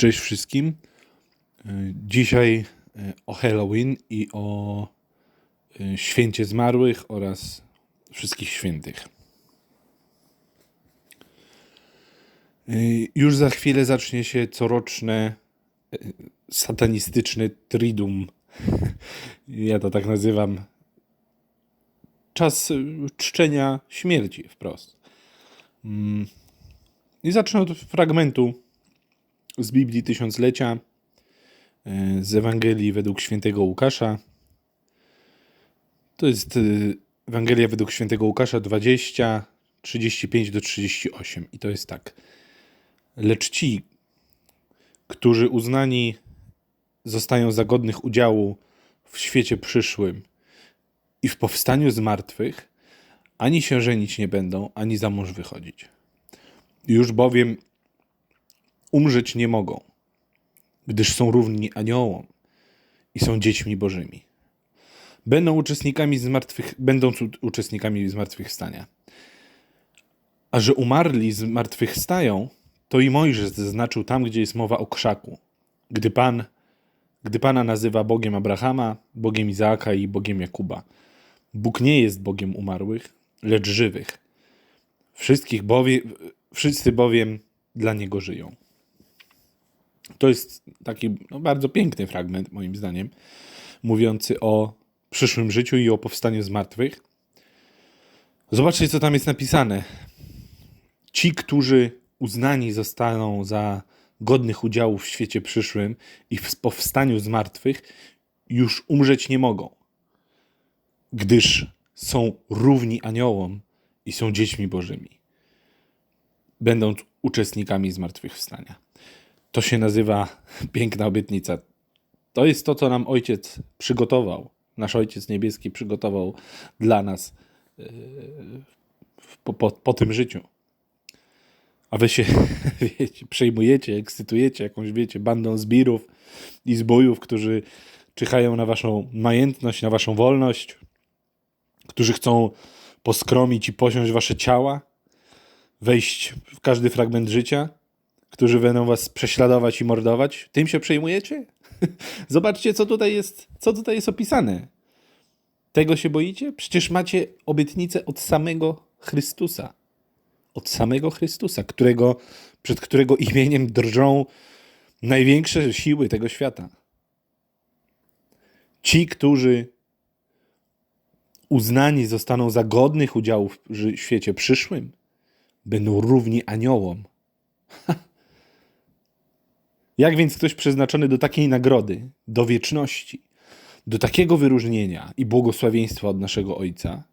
Cześć wszystkim. Y, Dzisiaj y, o Halloween i o y, święcie zmarłych oraz wszystkich świętych. Już za chwilę zacznie się coroczne satanistyczne Triduum. Ja to tak nazywam. Czas czczenia śmierci wprost. Mm. I zacznę od fragmentu z Biblii Tysiąclecia, e, z Ewangelii według świętego Łukasza. To jest e, Ewangelia według świętego Łukasza 20, 35 do 38. I to jest tak. Lecz ci, którzy uznani zostają za godnych udziału w świecie przyszłym i w powstaniu z martwych, ani się żenić nie będą, ani za mąż wychodzić. Już bowiem umrzeć nie mogą, gdyż są równi aniołom i są dziećmi bożymi. Będą uczestnikami zmartwych, będą uczestnikami zmartwychwstania. A że umarli zmartwychwstają, to i Mojżesz zaznaczył tam, gdzie jest mowa o krzaku. Gdy Pan, gdy Pana nazywa Bogiem Abrahama, Bogiem Izaaka i Bogiem Jakuba. Bóg nie jest Bogiem umarłych, lecz żywych. Wszystkich bowiem, wszyscy bowiem dla Niego żyją. To jest taki no, bardzo piękny fragment, moim zdaniem, mówiący o przyszłym życiu i o powstaniu z martwych. Zobaczcie, co tam jest napisane. Ci, którzy uznani zostaną za godnych udziału w świecie przyszłym i w powstaniu z martwych, już umrzeć nie mogą, gdyż są równi aniołom i są dziećmi bożymi, będąc uczestnikami zmartwychwstania. To się nazywa piękna obietnica. To jest to, co nam Ojciec przygotował. Nasz Ojciec Niebieski przygotował dla nas yy, po, po, po tym życiu. A wy się wiecie, przejmujecie, ekscytujecie jakąś, wiecie, bandą zbirów i zbójów, którzy czyhają na waszą majętność, na waszą wolność, którzy chcą poskromić i posiąść wasze ciała, wejść w każdy fragment życia, którzy będą was prześladować i mordować. Tym się przejmujecie? Zobaczcie, co tutaj jest, co tutaj jest opisane. Tego się boicie? Przecież macie obietnicę od samego Chrystusa. Od samego Chrystusa, którego, przed którego imieniem drżą największe siły tego świata. Ci, którzy uznani zostaną za godnych udziału w świecie przyszłym, będą równi aniołom. Jak więc ktoś przeznaczony do takiej nagrody, do wieczności, do takiego wyróżnienia i błogosławieństwa od naszego Ojca,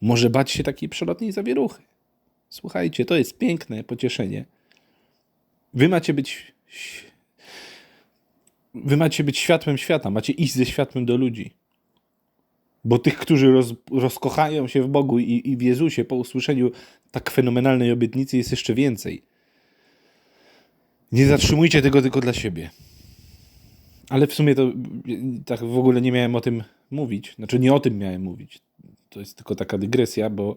może bać się takiej przelotnej zawieruchy? Słuchajcie, to jest piękne pocieszenie. Wy macie być. Wy macie być światłem świata, macie iść ze światłem do ludzi. Bo tych, którzy roz, rozkochają się w Bogu i, i w Jezusie po usłyszeniu tak fenomenalnej obietnicy, jest jeszcze więcej. Nie zatrzymujcie tego tylko dla siebie. Ale w sumie to tak w ogóle nie miałem o tym mówić. Znaczy nie o tym miałem mówić. To jest tylko taka dygresja, bo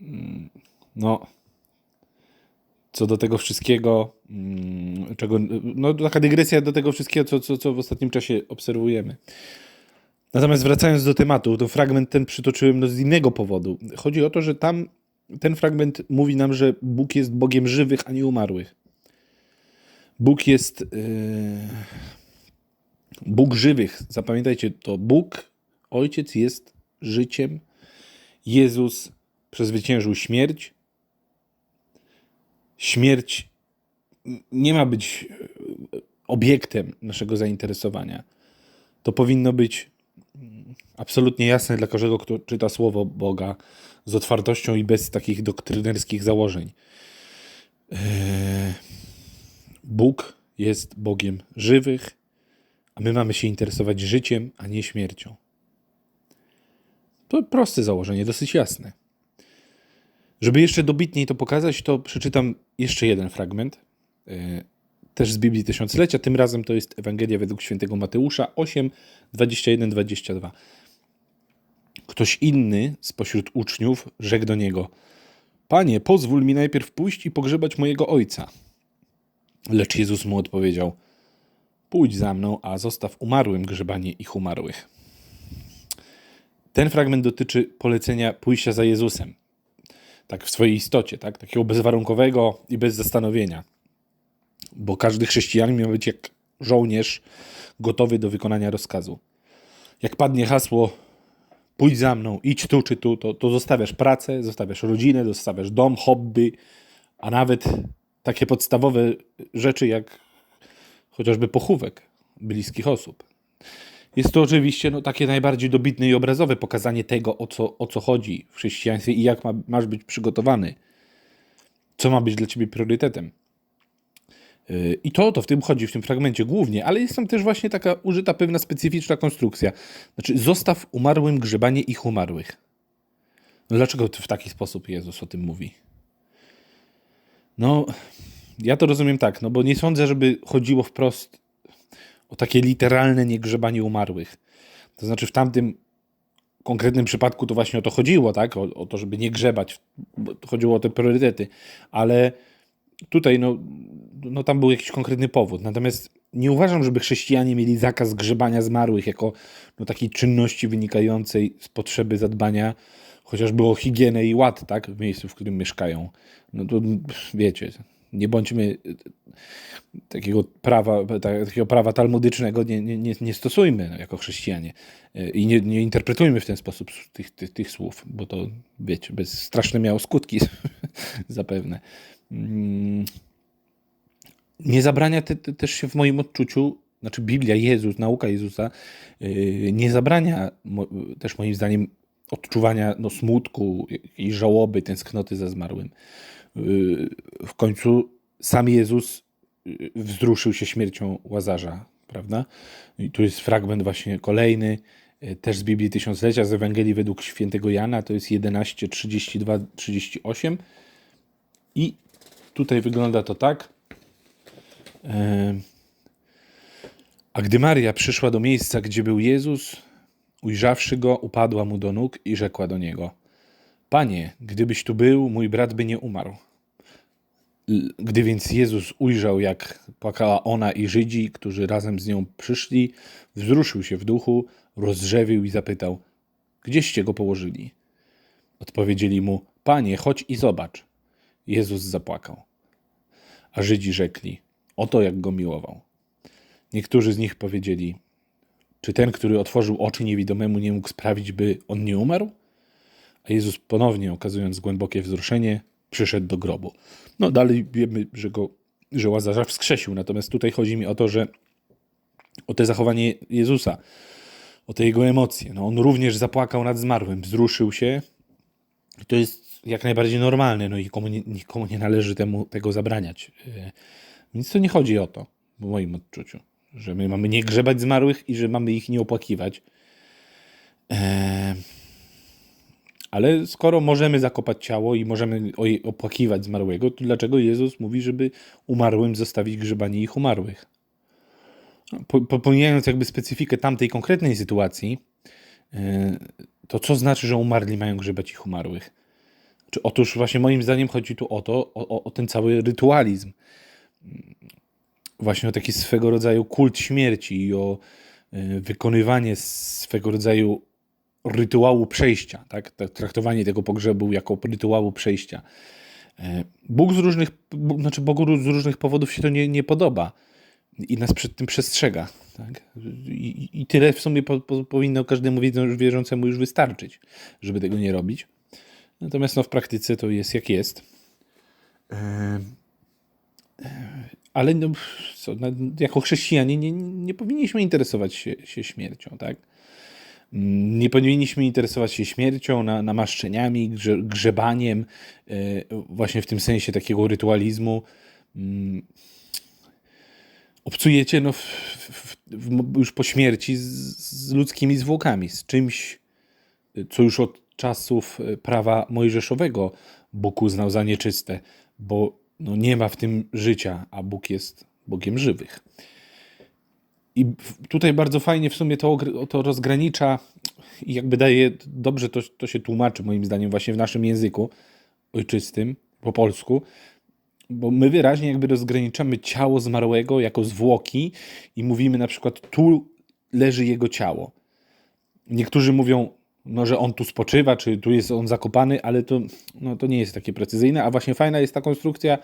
mm, no co do tego wszystkiego, mm, czego, no taka dygresja do tego wszystkiego, co, co, co w ostatnim czasie obserwujemy. Natomiast wracając do tematu, to fragment ten przytoczyłem no z innego powodu. Chodzi o to, że tam ten fragment mówi nam, że Bóg jest Bogiem żywych, a nie umarłych. Bóg jest yy, Bóg żywych. Zapamiętajcie to. Bóg, Ojciec jest życiem. Jezus przezwyciężył śmierć. Śmierć nie ma być yy, obiektem naszego zainteresowania. To powinno być mm, absolutnie jasne dla każdego, kto czyta słowo Boga z otwartością i bez takich doktrynerskich założeń. Yy, Bóg jest Bogiem żywych, a my mamy się interesować życiem, a nie śmiercią. To proste założenie, dosyć jasne. Żeby jeszcze dobitniej to pokazać, to przeczytam jeszcze jeden fragment, yy, też z Biblii Tysiąclecia. Tym razem to jest Ewangelia według świętego Mateusza 8, 21, 22. Ktoś inny spośród uczniów rzekł do niego: Panie, pozwól mi najpierw pójść i pogrzebać mojego ojca. Lecz Jezus mu odpowiedział: Pójdź za mną, a zostaw umarłym grzebanie ich umarłych. Ten fragment dotyczy polecenia pójścia za Jezusem. Tak w swojej istocie, tak? takiego bezwarunkowego i bez zastanowienia. Bo każdy chrześcijanin miał być jak żołnierz gotowy do wykonania rozkazu. Jak padnie hasło pójdź za mną, idź tu czy tu, to, to zostawiasz pracę, zostawiasz rodzinę, zostawiasz dom, hobby, a nawet takie podstawowe rzeczy jak chociażby pochówek bliskich osób. Jest to oczywiście no, takie najbardziej dobitne i obrazowe pokazanie tego, o co, o co chodzi w chrześcijaństwie i jak ma, masz być przygotowany. Co ma być dla ciebie priorytetem. Yy, I to, to w tym chodzi, w tym fragmencie głównie, ale jest tam też właśnie taka użyta pewna specyficzna konstrukcja. Znaczy, zostaw umarłym grzebanie ich umarłych. No dlaczego w taki sposób Jezus o tym mówi? No, ja to rozumiem tak, no bo nie sądzę, żeby chodziło wprost o takie literalne niegrzebanie umarłych. To znaczy w tamtym konkretnym przypadku to właśnie o to chodziło, tak? O, o to, żeby nie grzebać. Chodziło o te priorytety. Ale tutaj, no, no tam był jakiś konkretny powód. Natomiast nie uważam, żeby chrześcijanie mieli zakaz grzebania zmarłych jako no, takiej czynności wynikającej z potrzeby zadbania chociażby o higienę i ład, tak? W miejscu, w którym mieszkają. No to wiecie, nie bądźmy takiego prawa, takiego prawa talmudycznego nie, nie, nie stosujmy jako chrześcijanie i nie, nie interpretujmy w ten sposób tych, tych, tych słów, bo to, wiecie, bez straszne miało skutki zapewne. Mm. Nie zabrania te, te, też się w moim odczuciu, znaczy Biblia, Jezus, nauka Jezusa, yy, nie zabrania też moim zdaniem odczuwania no, smutku i żałoby, tęsknoty za zmarłym. Yy, w końcu sam Jezus yy, wzruszył się śmiercią Łazarza, prawda? I tu jest fragment właśnie kolejny, yy, też z Biblii Tysiąclecia, z Ewangelii według świętego Jana, to jest 11, 32, 38. I tutaj wygląda to tak. A gdy Maria przyszła do miejsca, gdzie był Jezus, ujrzawszy go, upadła mu do nóg i rzekła do niego: Panie, gdybyś tu był, mój brat by nie umarł. Gdy więc Jezus ujrzał, jak płakała ona i Żydzi, którzy razem z nią przyszli, wzruszył się w duchu, rozrzewił i zapytał: Gdzieście go położyli? Odpowiedzieli mu: Panie, chodź i zobacz. Jezus zapłakał. A Żydzi rzekli: Oto jak go miłował. Niektórzy z nich powiedzieli: Czy ten, który otworzył oczy niewidomemu, nie mógł sprawić, by on nie umarł? A Jezus ponownie, okazując głębokie wzruszenie, przyszedł do grobu. No dalej wiemy, że go, że Łazarza wskrzesił, natomiast tutaj chodzi mi o to, że o te zachowanie Jezusa, o te jego emocje. No, on również zapłakał nad zmarłym, wzruszył się. To jest jak najbardziej normalne, no i nikomu nie, nikomu nie należy temu, tego zabraniać. E, więc to nie chodzi o to, w moim odczuciu, że my mamy nie grzebać zmarłych i że mamy ich nie opłakiwać. Eee, ale skoro możemy zakopać ciało i możemy opłakiwać zmarłego, to dlaczego Jezus mówi, żeby umarłym zostawić grzebanie ich umarłych? Pomijając jakby specyfikę tamtej konkretnej sytuacji, e, to co znaczy, że umarli mają grzebać ich umarłych? Czy otóż właśnie moim zdaniem chodzi tu o to, o, o ten cały rytualizm. Właśnie o taki swego rodzaju kult śmierci i o e, wykonywanie swego rodzaju rytuału przejścia, tak? traktowanie tego pogrzebu jako rytuału przejścia. E, Bóg z różnych, znaczy Bogu z różnych powodów się to nie, nie podoba i nas przed tym przestrzega. Tak? I, I, tyle w sumie po, po, powinno każdemu wierzącemu już wystarczyć, żeby tego nie robić. Natomiast no, w praktyce to jest jak jest. E, ale no, co, jako chrześcijanie nie, nie powinniśmy interesować się, się śmiercią, tak? Nie powinniśmy interesować się śmiercią, na, namaszczeniami, grze, grzebaniem, e, właśnie w tym sensie takiego rytualizmu. Mm, obcujecie no, w, w, w, już po śmierci z, z, ludzkimi zwłokami, z czymś, co już od czasów e, prawa mojżeszowego Bóg uznał za nieczyste, bo no, nie ma w tym życia, a Bóg jest Bogiem żywych. I tutaj bardzo fajnie w sumie to, to rozgranicza i jakby daje, dobrze to, to się tłumaczy moim zdaniem właśnie w naszym języku ojczystym, po polsku, bo my wyraźnie jakby rozgraniczamy ciało zmarłego jako zwłoki i mówimy na przykład tu leży jego ciało. Niektórzy mówią, no, że on tu spoczywa, czy tu jest on zakopany, ale to, no, to nie jest takie precyzyjne, a właśnie fajna jest ta konstrukcja,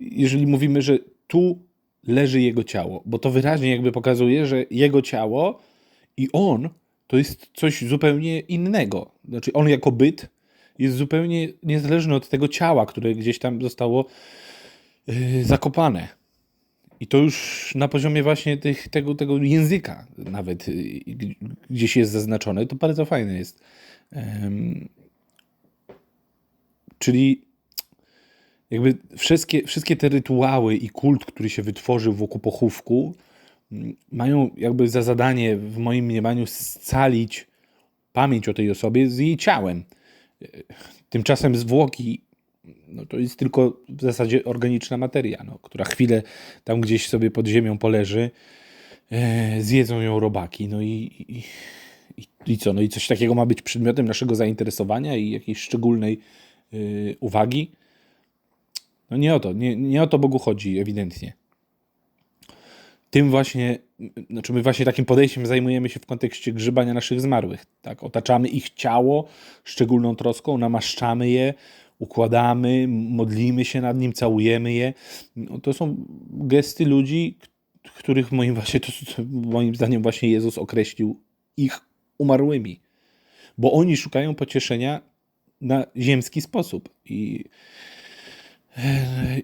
jeżeli mówimy, że tu leży jego ciało, bo to wyraźnie jakby pokazuje, że jego ciało i on to jest coś zupełnie innego. Znaczy on jako byt jest zupełnie niezależny od tego ciała, które gdzieś tam zostało yy, zakopane. I to już na poziomie właśnie tych, tego, tego języka nawet yy, gdzieś jest zaznaczone. To bardzo fajne jest. Yy, czyli jakby wszystkie, wszystkie te rytuały i kult, który się wytworzył wokół pochówku, mają jakby za zadanie w moim mniemaniu scalić pamięć o tej osobie z jej ciałem. Tymczasem zwłoki no to jest tylko w zasadzie organiczna materia, no, która chwilę tam gdzieś sobie pod ziemią poleży, e, zjedzą ją robaki, no i, i, i, co? No i coś takiego ma być przedmiotem naszego zainteresowania i jakiejś szczególnej e, uwagi. No nie o to, nie, nie o to Bogu chodzi ewidentnie. Tym właśnie, znaczy my właśnie takim podejściem zajmujemy się w kontekście grzebania naszych zmarłych. Tak? Otaczamy ich ciało szczególną troską, namaszczamy je, układamy, modlimy się nad nim, całujemy je. No, to są gesty ludzi, których moim, właśnie, to, moim zdaniem właśnie Jezus określił ich umarłymi. Bo oni szukają pocieszenia na ziemski sposób. I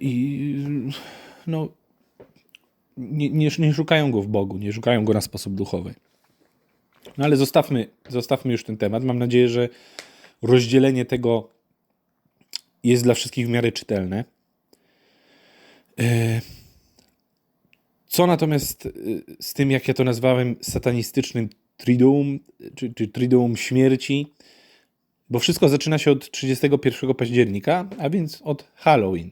i no, nie, nie, nie szukają go w Bogu, nie szukają go na sposób duchowy. No ale zostawmy, zostawmy już ten temat. Mam nadzieję, że rozdzielenie tego jest dla wszystkich w miarę czytelne. E, co natomiast e, z tym, jak ja to nazwałem, satanistycznym triduum, czy, czy triduum śmierci, bo wszystko zaczyna się od 31 października, a więc od Halloween.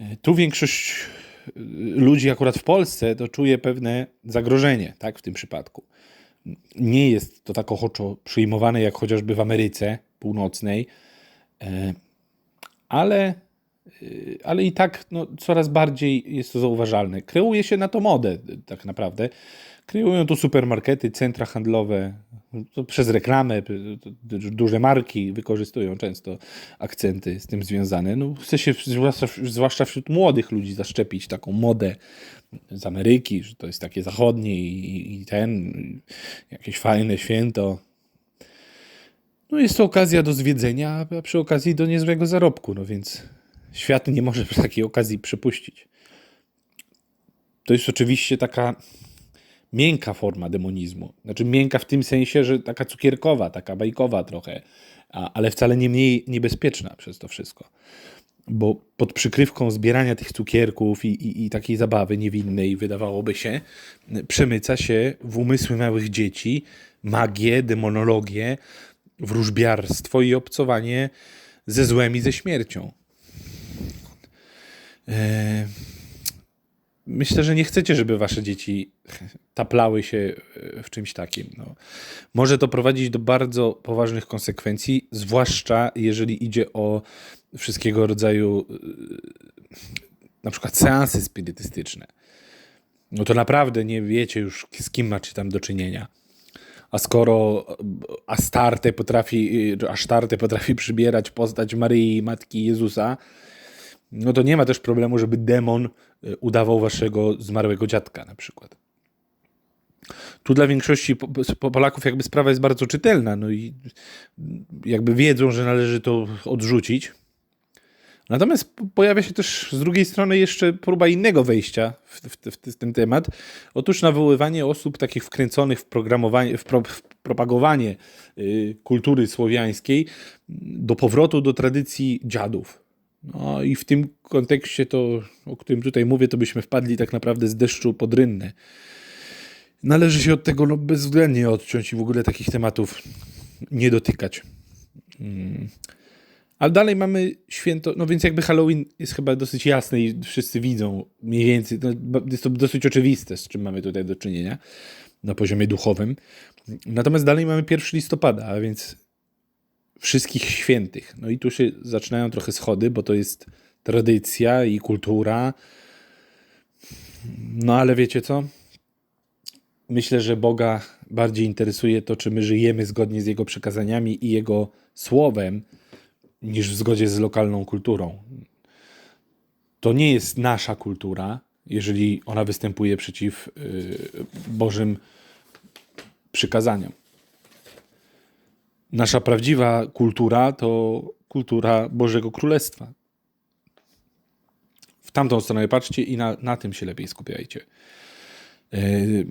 E, tu większość ludzi akurat w Polsce to czuje pewne zagrożenie, tak, w tym przypadku. Nie jest to tak ochoczo przyjmowane jak chociażby w Ameryce Północnej, ale, ale i tak no, coraz bardziej jest to zauważalne. Kreuje się na to modę tak naprawdę. Kreują to supermarkety, centra handlowe, przez reklamę, duże marki wykorzystują często akcenty z tym związane. No, chce się zwłaszcza, zwłaszcza wśród młodych ludzi zaszczepić taką modę z Ameryki, że to jest takie zachodnie i, i ten, jakieś fajne święto. No jest to okazja do zwiedzenia, a przy okazji do niezłego zarobku, no więc świat nie może takiej okazji przypuścić. To jest oczywiście taka miękka forma demonizmu. Znaczy miękka w tym sensie, że taka cukierkowa, taka bajkowa trochę, a, ale wcale nie mniej niebezpieczna przez to wszystko. Bo pod przykrywką zbierania tych cukierków i, i, i takiej zabawy niewinnej, wydawałoby się, przemyca się w umysły małych dzieci magię, demonologię, wróżbiarstwo i obcowanie ze złem i ze śmiercią. Eee myślę, że nie chcecie, żeby wasze dzieci taplały się e, w czymś takim. No. Może to prowadzić do bardzo poważnych konsekwencji, zwłaszcza jeżeli idzie o wszystkiego rodzaju e, na przykład seansy spirytystyczne. No to naprawdę nie wiecie już z kim macie tam do czynienia. A skoro Astarte potrafi, e, Asztarte potrafi przybierać postać Maryi, Matki Jezusa, no to nie ma też problemu, żeby demon y, udawał waszego zmarłego dziadka na przykład. Tu dla większości Polaków jakby sprawa jest bardzo czytelna, no i jakby wiedzą, że należy to odrzucić. Natomiast pojawia się też z drugiej strony jeszcze próba innego wejścia w, w, w, w ten temat. Otóż nawoływanie osób takich wkręconych w, programowanie, w, pro, propagowanie y, kultury słowiańskiej do powrotu do tradycji dziadów. No i w tym kontekście to, o którym tutaj mówię, to byśmy wpadli tak naprawdę z deszczu pod rynnę. Należy się od tego no, bezwzględnie odciąć i w ogóle takich tematów nie dotykać. Hmm. Ale dalej mamy święto, no więc jakby Halloween jest chyba dosyć jasny i wszyscy widzą mniej więcej, no, jest to dosyć oczywiste, z czym mamy tutaj do czynienia na poziomie duchowym. Natomiast dalej mamy 1 listopada, a więc wszystkich świętych. No i tu się zaczynają trochę schody, bo to jest tradycja i kultura. No ale wiecie co? Myślę, że Boga bardziej interesuje to, czy my żyjemy zgodnie z Jego przekazaniami i Jego słowem, niż w zgodzie z lokalną kulturą. To nie jest nasza kultura, jeżeli ona występuje przeciw y, Bożym przykazaniom. Nasza prawdziwa kultura to kultura Bożego Królestwa. W tamtą stronę patrzcie i na, na tym się lepiej skupiajcie. Y,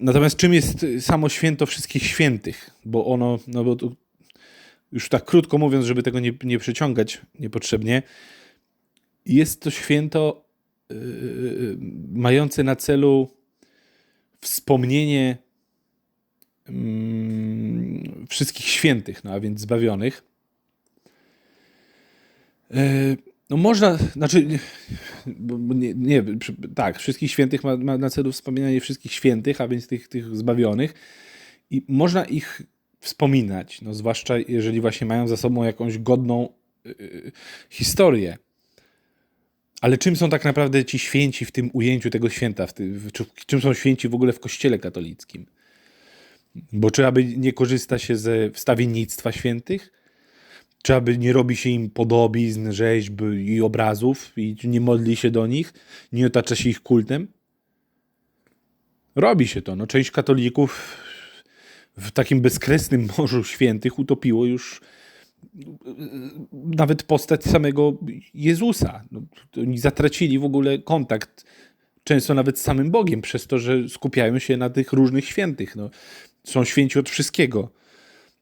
natomiast czym jest samo święto wszystkich świętych? Bo ono, no bo tu, już tak krótko mówiąc, żeby tego nie, nie przeciągać niepotrzebnie, jest to święto yy, mające na celu wspomnienie yy, wszystkich świętych, no a więc zbawionych. Yy, no można, znaczy, nie, nie, tak, wszystkich świętych ma, ma na celu wspominanie wszystkich świętych, a więc tych, tych zbawionych. I można ich wspominać, no zwłaszcza jeżeli właśnie mają za sobą jakąś godną yy, historię. Ale czym są tak naprawdę ci święci w tym ujęciu tego święta? W tym, w, czym są święci w ogóle w kościele katolickim? Bo czy aby nie korzysta się ze wstawiennictwa świętych? Czy aby nie robi się im podobizn, rzeźb i obrazów i nie modli się do nich? Nie otacza się ich kultem? Robi się to. No, część katolików w takim bezkresnym morzu świętych utopiło już nawet postać samego Jezusa. No, oni zatracili w ogóle kontakt często nawet z samym Bogiem, przez to, że skupiają się na tych różnych świętych. No, są święci od wszystkiego.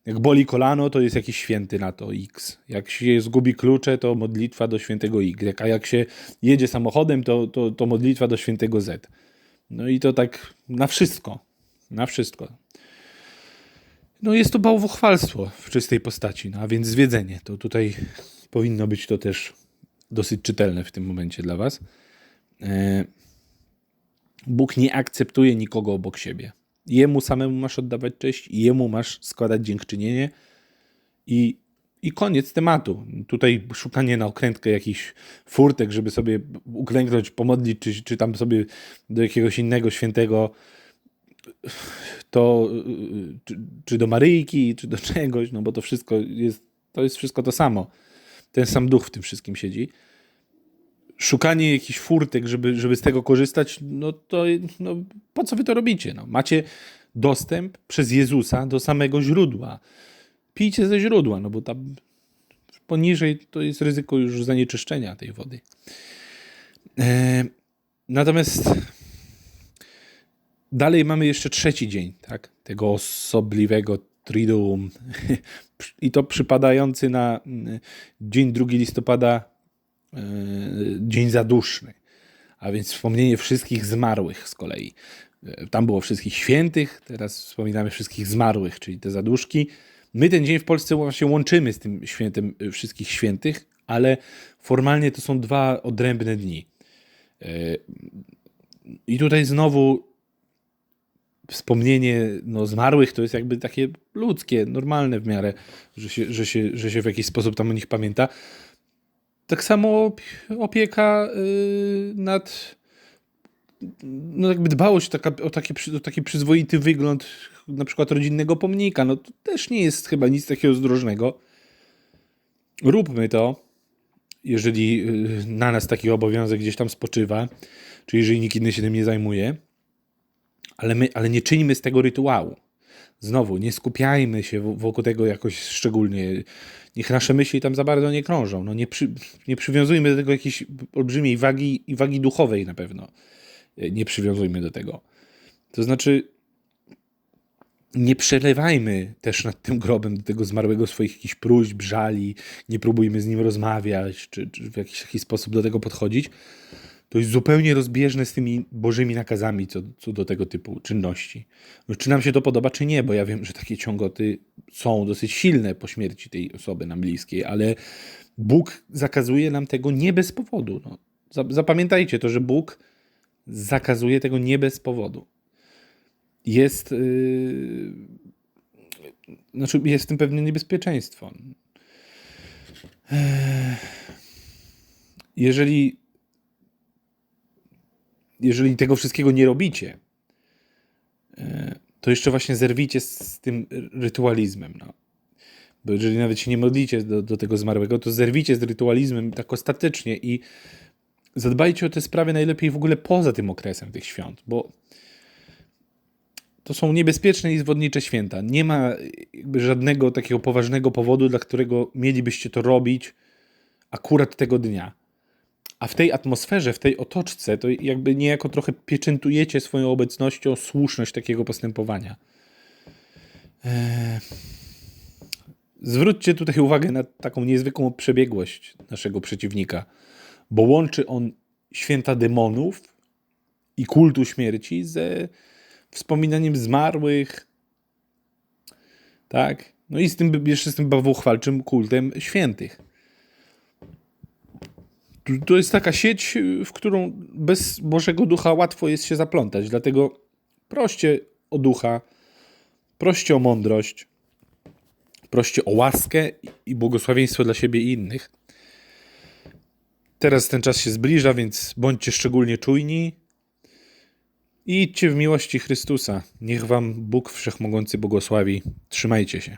Jak boli kolano, to jest jakiś święty na to X. Jak się zgubi klucze, to modlitwa do świętego Y. A jak się jedzie samochodem, to, to, to modlitwa do świętego Z. No i to tak na wszystko. Na wszystko. No jest to bałwochwalstwo w czystej postaci, no a więc zwiedzenie. To tutaj powinno być to też dosyć czytelne w tym momencie dla was. E, Bóg nie akceptuje nikogo obok siebie. Jemu samemu masz oddawać cześć, jemu masz składać dziękczynienie i, i koniec tematu. Tutaj szukanie na okrętkę jakichś furtek, żeby sobie uklęknąć, pomodlić, czy, czy tam sobie do jakiegoś innego świętego to czy, czy, do Maryjki, czy do czegoś, no bo to wszystko jest, to jest wszystko to samo. Ten sam duch w tym wszystkim siedzi. Szukanie jakichś furtek, żeby, żeby z tego korzystać, no to no, po co wy to robicie? No, macie dostęp przez Jezusa do samego źródła. Pijcie ze źródła, no bo tam poniżej to jest ryzyko już zanieczyszczenia tej wody. E, natomiast Dalej mamy jeszcze trzeci dzień, tak? Tego osobliwego Triduum. I to przypadający na mm, dzień 2 listopada, e, dzień zaduszny. A więc wspomnienie wszystkich zmarłych z kolei. E, tam było wszystkich świętych, teraz wspominamy wszystkich zmarłych, czyli te zaduszki. My ten dzień w Polsce właśnie łączymy z tym świętem e, wszystkich świętych, ale formalnie to są dwa odrębne dni. I tutaj znowu wspomnienie no, zmarłych to jest jakby takie ludzkie, normalne w miarę, że się, że, się, że się w jakiś sposób tam o nich pamięta. Tak samo opieka yy, nad no jakby dbałość taka, o, taki, o taki przyzwoity wygląd na przykład rodzinnego pomnika, no to też nie jest chyba nic takiego zdrożnego. Róbmy to, jeżeli yy, na nas taki obowiązek gdzieś tam spoczywa, czy jeżeli nikt inny się tym nie zajmuje ale, my, ale nie czyńmy z tego rytuału. Znowu, nie skupiajmy się wokół tego jakoś szczególnie. Niech nasze myśli tam za bardzo nie krążą. No nie, przy, nie przywiązujmy do tego jakiejś olbrzymiej wagi i wagi duchowej na pewno. E, nie przywiązujmy do tego. To znaczy, nie przelewajmy też nad tym grobem do tego zmarłego swoich jakichś próśb, żali, nie próbujmy z nim rozmawiać, czy, czy w jakiś taki sposób do tego podchodzić, to jest zupełnie rozbieżne z tymi bożymi nakazami co, co do tego typu czynności. No, czy nam się to podoba, czy nie, bo ja wiem, że takie ciągoty są dosyć silne po śmierci tej osoby nam bliskiej, ale Bóg zakazuje nam tego nie bez powodu. No, zapamiętajcie to, że Bóg zakazuje tego nie bez powodu. Jest, yy, znaczy jest w tym pewne niebezpieczeństwo. jeżeli, jeżeli tego wszystkiego nie robicie, e, to jeszcze właśnie zerwijcie z, tym rytualizmem. No. Bo jeżeli nawet się nie modlicie do, do tego zmarłego, to zerwijcie z rytualizmem tak ostatecznie i zadbajcie o te sprawy najlepiej w ogóle poza tym okresem tych świąt, bo to są niebezpieczne i zwodnicze święta. Nie ma żadnego takiego poważnego powodu, dla którego mielibyście to robić akurat tego dnia. A w tej atmosferze, w tej otoczce, to jakby niejako trochę pieczętujecie swoją obecnością słuszność takiego postępowania. Eee... Zwróćcie tutaj uwagę na taką niezwykłą przebiegłość naszego przeciwnika, bo łączy on święta demonów i kultu śmierci ze wspominaniem zmarłych, tak? No i z tym, jeszcze z tym bawuchwalczym kultem świętych. To jest taka sieć, w którą bez Bożego Ducha łatwo jest się zaplątać. Dlatego proście o ducha, proście o mądrość, proście o łaskę i błogosławieństwo dla siebie i innych. Teraz ten czas się zbliża, więc bądźcie szczególnie czujni i idźcie w miłości Chrystusa. Niech wam Bóg Wszechmogący błogosławi. Trzymajcie się.